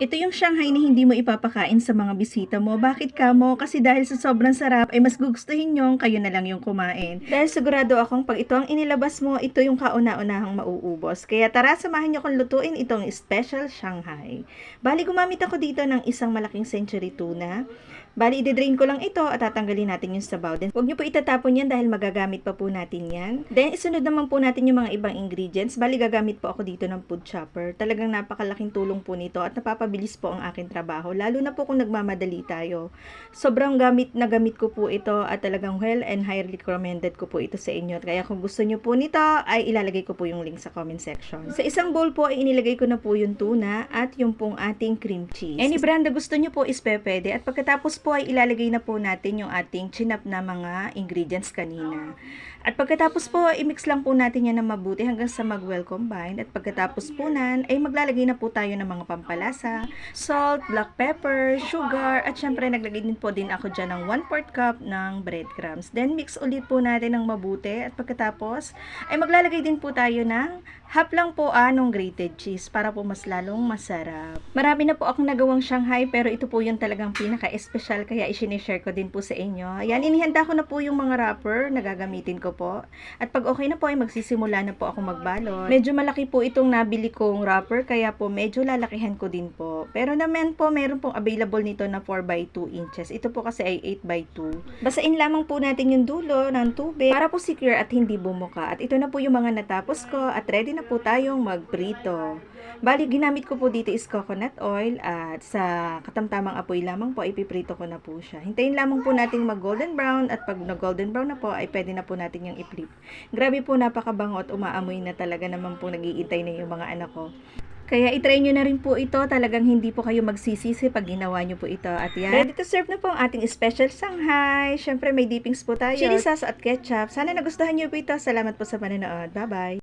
Ito yung Shanghai na hindi mo ipapakain sa mga bisita mo. Bakit ka mo? Kasi dahil sa sobrang sarap, ay mas gugustuhin nyo, kayo na lang yung kumain. Dahil sigurado akong pag ito ang inilabas mo, ito yung kauna-unahang mauubos. Kaya tara, samahan nyo kong lutuin itong special Shanghai. Bali, gumamit ako dito ng isang malaking century tuna. Bali, i-drain ko lang ito at tatanggalin natin yung sabaw. Then, huwag nyo po itatapon yan dahil magagamit pa po natin yan. Then, isunod naman po natin yung mga ibang ingredients. Bali, gagamit po ako dito ng food chopper. Talagang napakalaking tulong po nito at napapabilis po ang aking trabaho. Lalo na po kung nagmamadali tayo. Sobrang gamit na gamit ko po ito at talagang well and highly recommended ko po ito sa inyo. Kaya kung gusto nyo po nito, ay ilalagay ko po yung link sa comment section. Sa isang bowl po, ay inilagay ko na po yung tuna at yung pong ating cream cheese. Any brand na gusto nyo po is pwede. At pagkatapos po ay ilalagay na po natin yung ating chinap na mga ingredients kanina. At pagkatapos po, i-mix lang po natin yan na mabuti hanggang sa mag-well combined. At pagkatapos po nan, ay maglalagay na po tayo ng mga pampalasa, salt, black pepper, sugar, at syempre naglagay din po din ako dyan ng 1 4 cup ng breadcrumbs. Then mix ulit po natin ng mabuti. At pagkatapos, ay maglalagay din po tayo ng half lang po anong grated cheese para po mas lalong masarap. Marami na po akong nagawang Shanghai pero ito po yung talagang pinaka-espesyal kaya isinishare ko din po sa inyo. Ayan, inihanda ko na po yung mga wrapper na gagamitin ko po. At pag okay na po ay magsisimula na po ako magbalot. Medyo malaki po itong nabili kong wrapper kaya po medyo lalakihan ko din po. Pero naman po meron pong available nito na 4x2 inches. Ito po kasi ay 8x2. Basain lamang po natin yung dulo ng tubig para po secure at hindi bumuka. At ito na po yung mga natapos ko at ready na po tayong magprito. Bali, ginamit ko po dito is coconut oil at sa katamtamang apoy lamang po, ipiprito ko na po siya. Hintayin lamang po nating mag golden brown at pag na golden brown na po, ay pwede na po natin yung i-flip. Grabe po, napakabango at umaamoy na talaga naman po nagiintay na yung mga anak ko. Kaya itry nyo na rin po ito. Talagang hindi po kayo magsisisi pag ginawa nyo po ito. At yan. Ready to serve na po ang ating special Shanghai. Siyempre may dippings po tayo. Chili sauce at ketchup. Sana nagustuhan nyo po ito. Salamat po sa panonood. Bye-bye.